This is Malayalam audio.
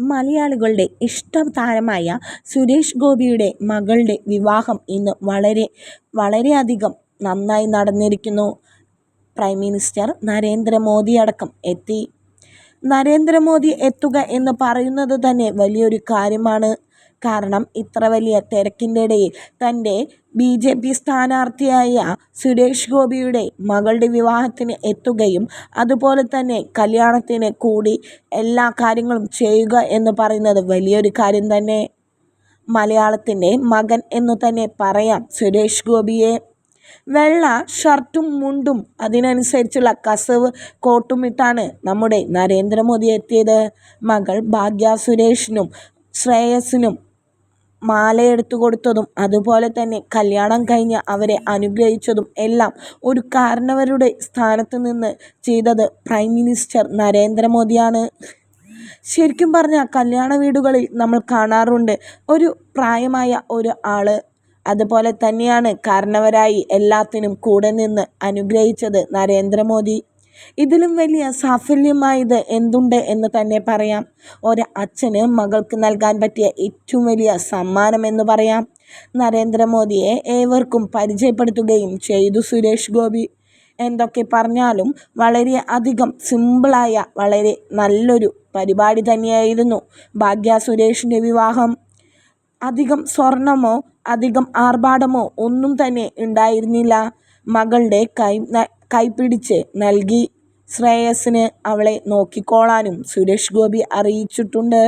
മലയാളികളുടെ ഇഷ്ടതാരമായ സുരേഷ് ഗോപിയുടെ മകളുടെ വിവാഹം ഇന്ന് വളരെ വളരെയധികം നന്നായി നടന്നിരിക്കുന്നു. പ്രൈം മിനിസ്റ്റർ നരേന്ദ്രമോദി അടക്കം എത്തി. നരേന്ദ്രമോദി എത്തുക എന്ന് പറയുന്നത് തന്നെ വലിയൊരു കാര്യമാണ്. കാരണം ഇത്ര വലിയ തിരക്കിന്റെ ഇടയിൽ തന്റെ ബി ജെ പി സ്ഥാനാർത്ഥിയായ സുരേഷ് ഗോപിയുടെ മകളുടെ വിവാഹത്തിന് എത്തുകയും അതുപോലെ തന്നെ കല്യാണത്തിന് കൂടി എല്ലാ കാര്യങ്ങളും ചെയ്യുക എന്ന് പറയുന്നത് വലിയൊരു കാര്യം തന്നെ. മലയാളത്തിന്റെ മകൻ എന്നു തന്നെ പറയാം സുരേഷ് ഗോപിയെ. വെള്ള ഷർട്ടും മുണ്ടും അതിനനുസരിച്ചുള്ള കസവ് കോട്ടുമിട്ടാണ് നമ്മുടെ നരേന്ദ്രമോദി എത്തിയത്. മകൾ ഭാഗ്യ സുരേഷിനും ശ്രേയസിനും മാലയെടുത്തു കൊടുത്തതും അതുപോലെ തന്നെ കല്യാണം കഴിഞ്ഞ് അവരെ അനുഗ്രഹിച്ചതും എല്ലാം ഒരു കാരണവരുടെ സ്ഥാനത്ത് നിന്ന് ചെയ്തത് പ്രൈം മിനിസ്റ്റർ നരേന്ദ്രമോദിയാണ്. ശരിക്കും പറഞ്ഞാൽ കല്യാണ വീടുകളിൽ നമ്മൾ കാണാറുണ്ട് ഒരു പ്രായമായ ഒരു ആൾ അതുപോലെ തന്നെയാണ് കാരണവരായി എല്ലാത്തിനും കൂടെ നിന്ന് അനുഗ്രഹിച്ചത് നരേന്ദ്രമോദി. ഇതിലും വലിയ സാഫല്യമായത് എന്തുണ്ട് എന്ന് തന്നെ പറയാം. ഒരു അച്ഛന് മകൾക്ക് നൽകാൻ പറ്റിയ ഏറ്റവും വലിയ സമ്മാനം എന്ന് പറയാം. നരേന്ദ്രമോദിയെ ഏവർക്കും പരിചയപ്പെടുത്തുകയും ചെയ്തു സുരേഷ് ഗോപി. എന്തൊക്കെ പറഞ്ഞാലും വളരെ അധികം സിമ്പിളായ വളരെ നല്ലൊരു പരിപാടി തന്നെയായിരുന്നു ഭാഗ്യ സുരേഷിന്റെ വിവാഹം. അധികം സ്വർണമോ അധികം ആർഭാടമോ ഒന്നും തന്നെ ഉണ്ടായിരുന്നില്ല. മകളുടെ കൈ കൈപിടിച്ച് നൽകി ശ്രേയസിന് അവളെ നോക്കിക്കോളാനും സുരേഷ് ഗോപി അറിയിച്ചിട്ടുണ്ട്.